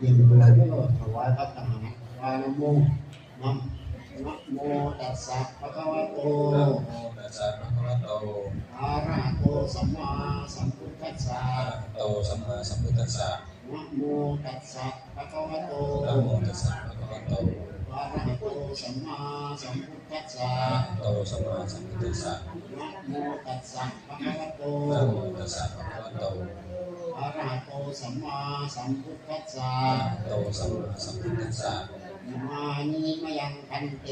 เย็นเวลาที่เราถวายพระทหารวานะโมนะนะโมตัสสะภะคะวะโตนะโมตัสสะภะคะวะโตอะระหะโตสัมมาสัมพุทธัสสะอะระหะโตสัมมาสัมพุทธัสสะนะโมตัสสะภะคะวะโตนะโมตัสสะภะคะวะโตอะระหะโตสัมมาสัมพุทธัสสะอะระหะโตสัมมาสัมพุทธัสสะนะโมตัสสะภะคะวะโตนะโมตัสสะภะคะวะโตอะระหะโต สัมมาสัมพุทธัสสะอะระหะโตสัมมาสัมพุทธัสสะอิมานิมะยังพันเต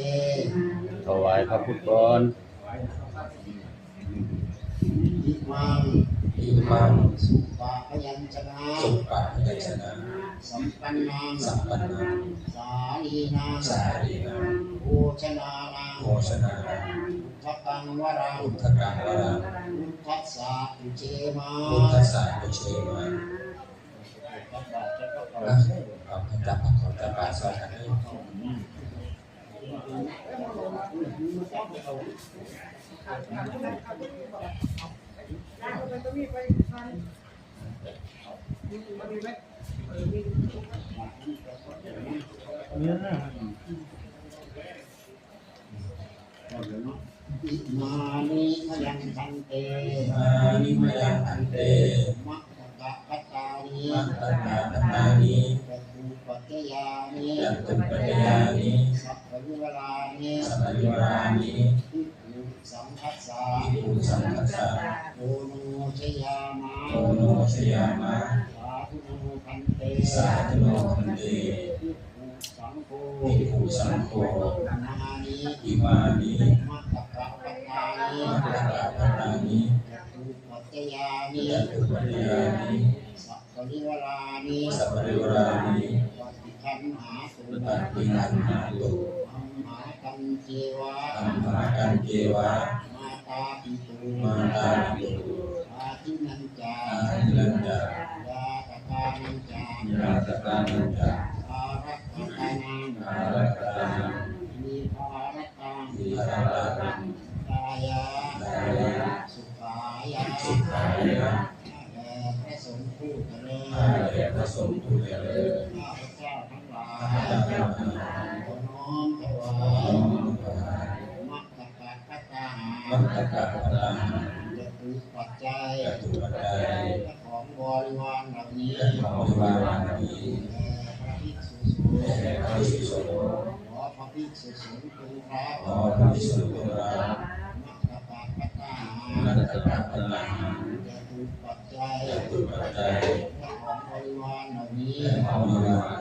ถวายพระพุทธก่อนอิมังอิมังสุปะพยัญชนะสุปะยัญชนะ สัมปันนังสัมปันนังสาลีนังสาลีนังโภชนานังโภชนานังทักกังวรังอุทธกังวรังพุทธัสสะอุเชมาพุทธัสสะปุเชมา นะเอาพระจับขอจับบาสวดกันให้อิมานิมยังพันเตมานิมยังอันเตมะ ตานิมัตตนาอันนานิปะภูปัจจย นติหันหาตุอัมหากันเจวะอัมหากันเกวะมาตาปิตุมาตาปิตุอาทินันจาอาหิลันจายาตกานันจายาตกานันจาอารักขานังอารักขานังมีภารักตังมีหารังกาย มักตตกะพัตารจตุปัจจัยจตุปัจจัยและของบริวารเหล่านี้ของบริวารเหล่านี้พระภิกษุสงฆ์พระภิกษุสงฆ์ขอพระภิกษุสงฆ์จงรับขอพระภิกษุจงรับมัคคปะปตามัตตกะพัตตาหารจตุปัจจัยจตุปัจจัยของบริวารเหล่านี้ของบริวาร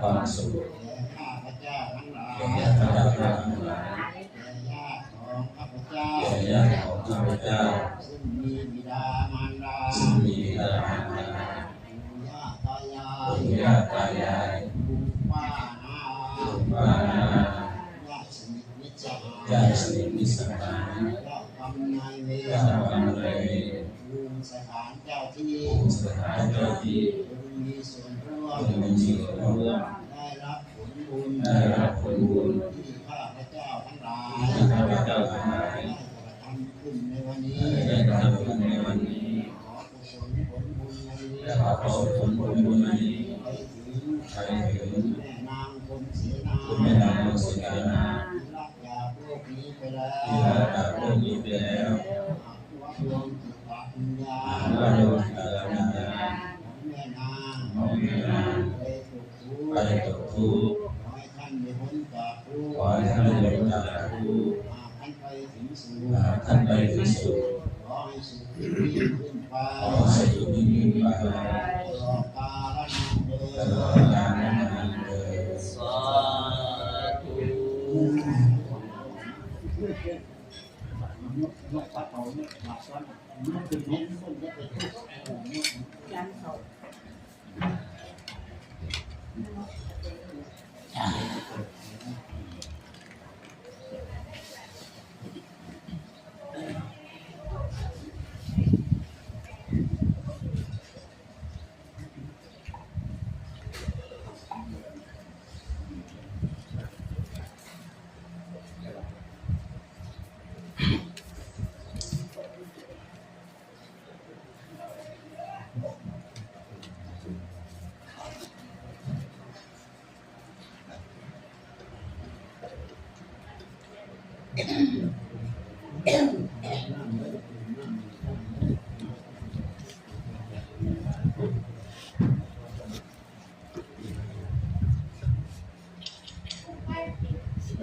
ความสุขแก่ข้าพระเจ้าทั้งเจ้าทั้งหลายแก่ญาติของข้าพเจ้าแก่ญาติของข้าพเจ้าซึ่งมีบิดามารดาซึ่งมีบิดามารดาปู่ย่าตายาปู่ยย่าตายายลุงป้านาลุงป้าญาติสนิทมิตรสหายญาติสนิทมิตรสหายเจ้ากรรมนายเวรเจ้ากรรมนายเวรลุงสถานเจ้าที่ ผู้สถานเจ้าที่จงมีส่วนร่วมจงมีส่วนร่วมได้รับผลบุญ นกปัดเขาเนี่ยหลักวันมันเป็นนกมันจะเป็นทุกข์ของเนี่ย ยันเขา อ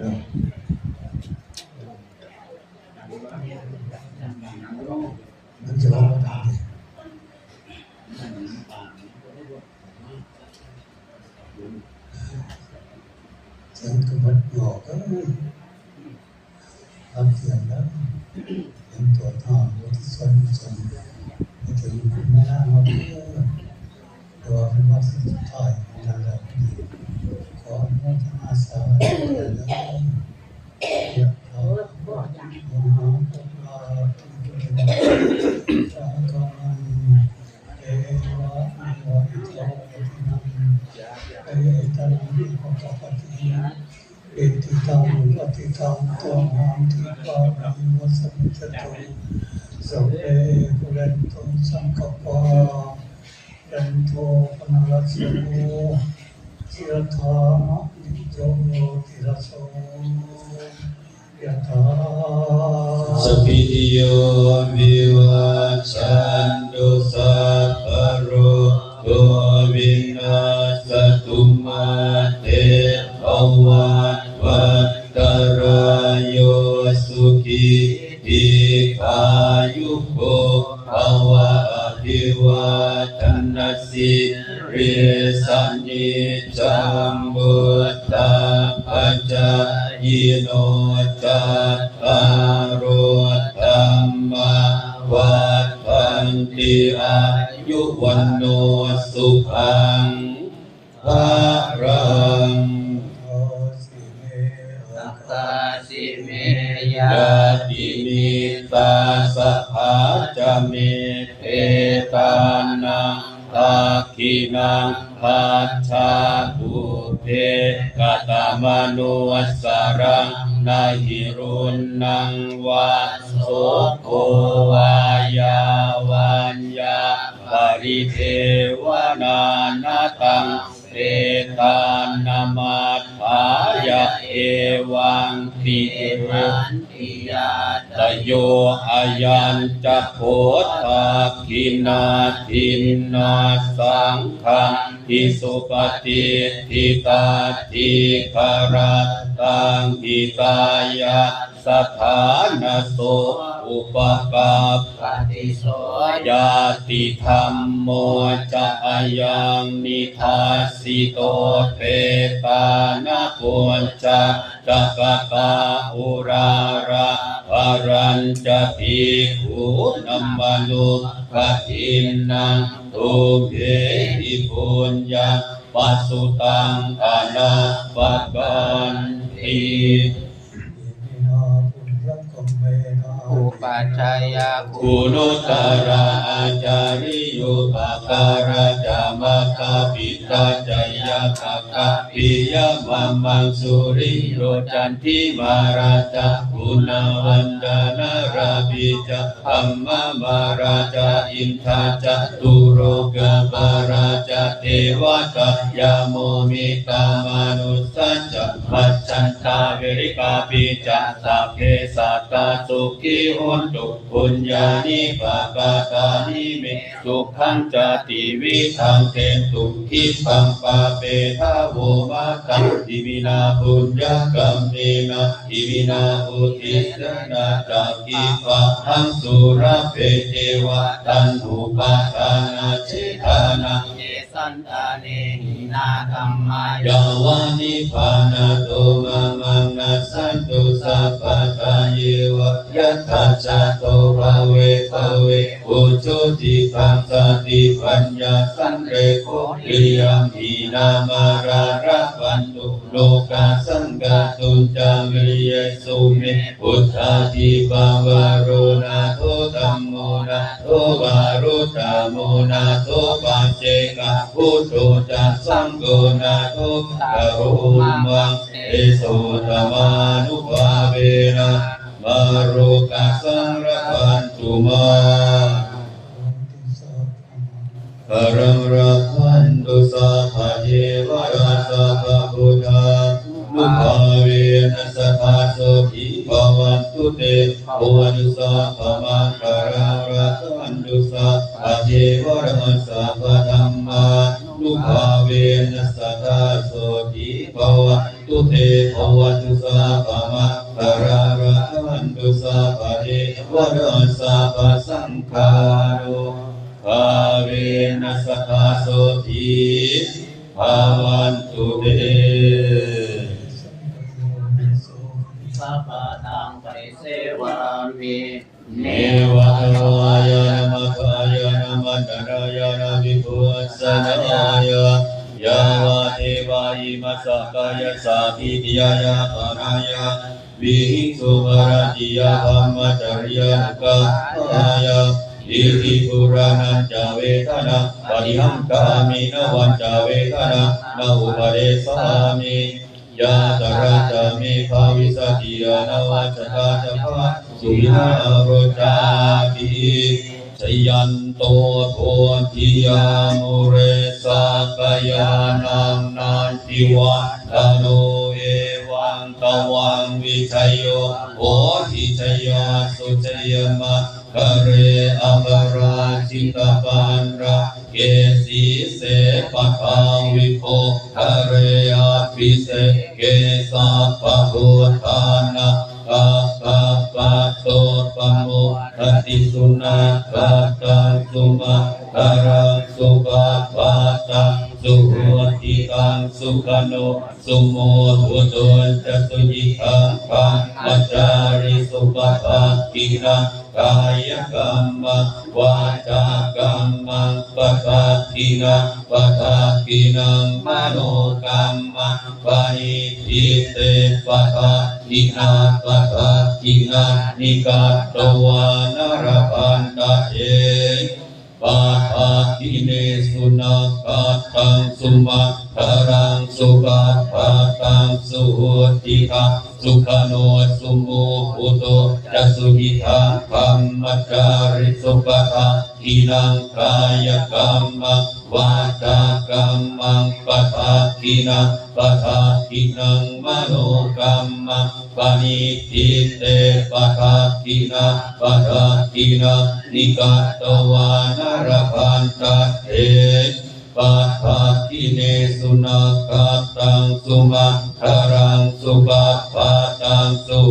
มันจะร้องตามฉันก็มัดหยอกก็ทำเสียงแล้วยังตัวทองตัวที่ส่วนส่วนไม่ถึงคุณแม่มาเพื่อตัวเป็นว่าสุดท้ายของเราแล้ขออนุโมทนาสาธุเลยเดี๋ยวเขา เอติตังปฏิ ตังตังหังทิปาริวัสมิจตุสเพปุเรนตุสังกปายันโทปนรัสโสสิรธานิโยติรสโสยะถาสัพพิโยวิวัชชั สุขีทีขายุโกภวะอภิวาทนสิเรสันนิจั ตาสิเมยะยาติมิตาสะภาจะเมเทตานังตาคินังปัจชาภูเพกตามนุวัสรังนาหิรุณนังวาโสโกวายาวันยาปริเทวนานาตัง ตตานามาภายะเอวังติเออันติยาตโยอายัญจะโพธาคินาทินนาสังขังทิสุปฏิทิตาทิคาราตังหิตายะ สถานโสอุปกาปปฏิโสญาติธรรมโมจะอายังนิทาสิโตเปตานาปุญจะจักะตาอุราระวรัญจะภิกขุนัมมนุขทินนังตุเกหิปุญญาปัสสุตังอนาปัตกันติ อุปัชฌายาคุณุตระอาจาริยุปการจามาคาปิตาจาย คาคาปิยามัมมังสุริโยจันทิมาราจาคุณาวันดานาราบิจาอัมมามาราจาอินทาจตุโรกาปาราจาเทวตายาโมมิตามนุสัจจะมัจจันตาเวริกาปิจาสัพเพสัตตาสุขีหุนตุปุญญานิปะกาตานิเมสุขังจติวิทังเตนตุขิปังปาเปทาโวมาตังทิวินาปุญญกรรมเนนะทิวินาอุทิสนาจักกิปะหังสุรเปเทวะตันหุปาทานาเจตานาเยสันตาเนหินาคัมมายาวานิพานาโตมามังนาสันตุสัพพะ วะยัตถาจาโตภาเวภาเวอุจุติปังสติปัญญาสันเรโกริยมีนามาราระวันตุโลกาสังกาตุจามิเยสุเมพุทธาทิปาวาโรนาโทธัมโมนาโทวารุตตโมนาโทปัจเจกะพุทโธจัสสังโฆนาโทกะโรมังเอโสธมานุภาเวนะ มารุกัสังระพันตุมาปรังรักขันตุสัพเทวราสัพพุทธานุภาเวนะสทธาโสทิภวันตุเตภวันตุสัพพมังคาราระสันตุสัพเทวรัสสะพธรรมานุภาเวนะสทธาโสทิภวันตุเตภวันตุสัพพมังคาราระสันตุสัพพะเทวรัสสะพะสังฆารุภาเวนะสทธาโสทิภวันตุเตสัพพะตังปริเสวามิเนวะทวายนะมะขายนะมัตตรายนะวิภูสนายยาวะเทวายิมัสสะกายสาธิติยายา ติยาธรรมจริยานุกายาอิริปุรานัจาเวทนาปริหังกามินวันจาเวทนานาอุปเดสามิยาตระจามิภาวิสติยานวัจตาจภาสุยาโรจาปิชยันโตโททิยามุเรสากยานังนันทิวัตโน วังวังวิชัยโยโอทิชยาสุชยมะคะเรอมราชิตปันราเกสีเสปะทาวิโคะเรอาภิเสเกสาปะโหทานะกะกะปะโตปะโมทติสุนาคาตังสุมาคารังสุปะปะตังสุโหติ ตังสุขโนสุโมทุโตจะสุจิตังปังมัจจาริสุปะปะกินังกายกรรมวาจากรรมปะทะกินังปะทะกินังมโนกรรมปะอิทิเตปะทะกินาปะทะกินานิกาตวานรพันตะเยปาทา ทิเนสุนักาตังสุมาคารังสุปาปาตังสุหติทาสุขโนสุโมหุโตจัสุกิทาธรรมจาริสุปะทาทินังกายกรรมัง วาจากรรมังปะทาทินังปะทาทินังมโนกรรมังปานิทิเตปะทาทินังปะทาทินังนิกาตวานรพันตะเทปะทาทิเนสุนักาตังสุมาคารังสุปะปะตังสุ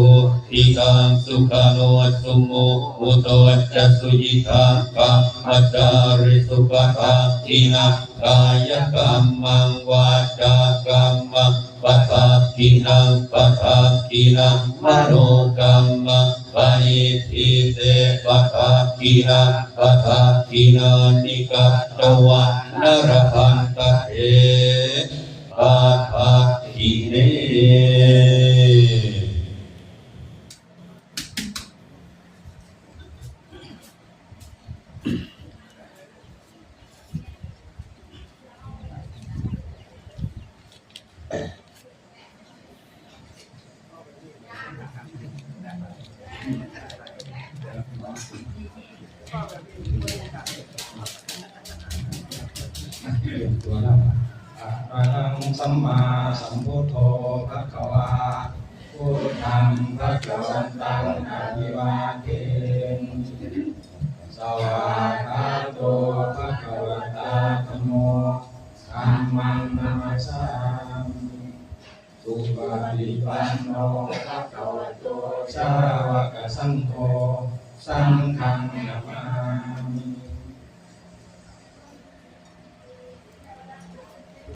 ทิตังสุขโนสุโมอุโตจัสสุยิทังกัมมัจจาริสุปะทาทินังกายกรรมังวาจากรรมังปะทาทินังปะทาทินังมโนกรรมังปะอิทิเตปะทาทินังปะทาทินังนิกาตวานรพันตะเอปะทาทิเน สัมมาสัมพุทโธภะคะวาพุทธังภะคะวันตังอะภิวาเทนสวา